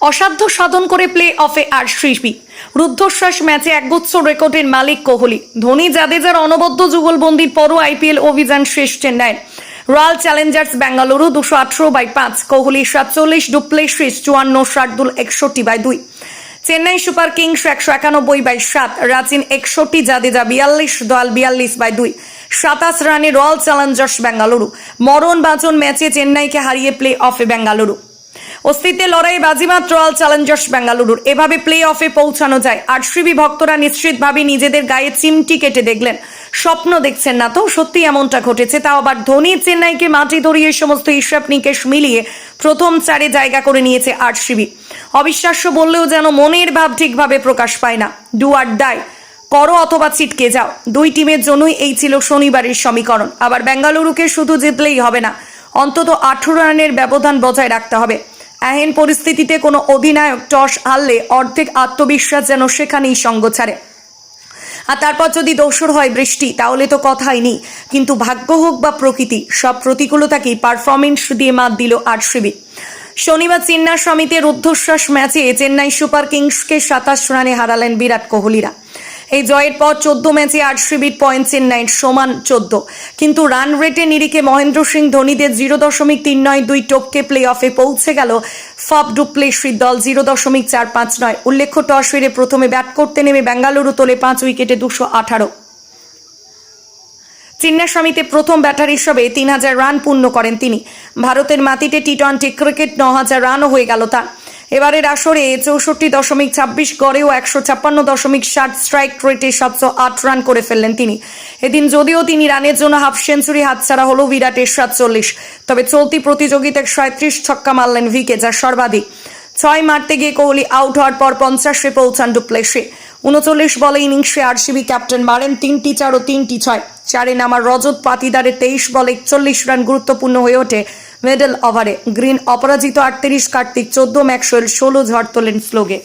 অসাধ্য সাধন করে প্লে অফে আর শিল্পী রুদ্ধশ্বাস ম্যাচে একগুচ্ছ রেকর্ডের মালিক কোহলি। ধোনি, জাদেজার অনবদ্য যুগলবন্দির পরও আইপিএল অভিযান শেষ চেন্নাইয়ের। রয়্যাল চ্যালেঞ্জার্স বেঙ্গালুরু দুশো আঠারো বাই পাঁচ, কোহলি সাতচল্লিশ, ডুপ্লে ডুপ্লেশিস চুয়ান্ন, শার্দুল একষট্টি বাই দুই। চেন্নাই সুপার কিংস একশো একানব্বই বাই সাত, রাচিন একষট্টি, জাদেজা বিয়াল্লিশ দল বিয়াল্লিশ বাই দুই। সাতাশ রানে রয়্যাল চ্যালেঞ্জার্স বেঙ্গালুরু মরণ বাঁচন ম্যাচে চেন্নাইকে হারিয়ে প্লে অফে বেঙ্গালুরু অস্তিত্বে লড়াই বাজিমাত রয়্যাল চ্যালেঞ্জার্স বেঙ্গালুরুর। এভাবে প্লে অফে পৌঁছানো যায়। আরসিবি ভক্তরা নিশ্চিতভাবে নিজেদের গায়ে চিমটি কেটে দেখলেন। স্বপ্ন দেখছেন না তো সত্যি এমনটা ঘটেছে। তাও আবার ধোনি চেন্নাইকে মাটি ধরিয়ে সমস্ত হিসাব নিকেশ মিলিয়ে প্রথম চারে জায়গা করে নিয়েছে আরসিবি অবিশ্বাস্য বললেও যেন মনের ভাব ঠিকভাবে প্রকাশ পায় না। Do or die. করো অথবা ছিটকে যাও। দুই টিমের জন্যই এই ছিল শনিবারের সমীকরণ। আবার বেঙ্গালুরুকে শুধু জিতলেই হবে না। অন্তত আঠেরো রানের ব্যবধান বজায় রাখতে হবে। এহেন পরিস্থিতিতে কোনো অধিনায়ক টস হারলে অর্ধেক আত্মবিশ্বাস যেন সেখানেই সঙ্গ ছাড়ে। আর তারপর যদি দোসর হয় বৃষ্টি, তাহলে তো কথাই নেই। কিন্তু ভাগ্য হোক বা প্রকৃতি, সব প্রতিকূলতাকেই পারফরমেন্স দিয়ে মাত দিল আরসিবি শনিবার চেন্নাই সমিতির রুদ্ধশ্বাস ম্যাচে চেন্নাই সুপার কিংসকে সাতাশ রানে হারালেন বিরাট কোহলিরা। এই জয়ের পর চোদ্দ ম্যাচে আরসিবির পয়েন্ট চেন্নাইয়ের সমান চোদ্দ। কিন্তু রান রেটে নিরিখে মহেন্দ্র সিং ধোনিদের জিরো দশমিক তিন নয় দুই টপকে প্লে অফে পৌঁছে গেল ফব ডুপ্লেসির দল জিরো দশমিক চার পাঁচ নয়। উল্লেখ্য টস হেরে প্রথমে ব্যাট করতে নেমে বেঙ্গালুরু তোলে পাঁচ উইকেটে দুশো আঠারো। চেন্নাই সমিতি প্রথম ব্যাটার হিসেবে তিন হাজার রান পূর্ণ করেন তিনি। ভারতের মাটিতে টি টোয়েন্টি ক্রিকেট ন হাজার রানও হয়ে গেল তার। এবারের আসরে চৌষট্টি দশমিক ছাব্বিশ গড়েও একশো ছাপ্পান্ন দশমিক ষাট স্ট্রাইক রেটে সাতশো আট রান করে ফেললেন তিনি। এদিন যদিও তিনি রানের জন্য হাফ সেঞ্চুরি হাতছাড়া হলো বিরাটের সাতচল্লিশ, তবে চলতি প্রতিযোগিতায় সাঁত্রিশ ছক্কা মারলেন ভিকে, যা সর্বাধিক। ছয় মারতে গিয়ে কোহলি আউট হওয়ার পর পঞ্চাশে পৌঁছান ডুপ্লেসে উনচল্লিশ বলে ইনিংসে আরসিবি ক্যাপ্টেন মারেন তিনটি চার ও তিনটি ছয়। চারে নামার রজত পাতিদারের তেইশ বলে একচল্লিশ রান গুরুত্বপূর্ণ হয়ে ওঠে। মিডল ওভারে গ্রিন অপরাজিত আটত্রিশ কার্তিক চোদ্দ ম্যাক্সওয়েল ষোলো ঝড় তোলেন স্লোগে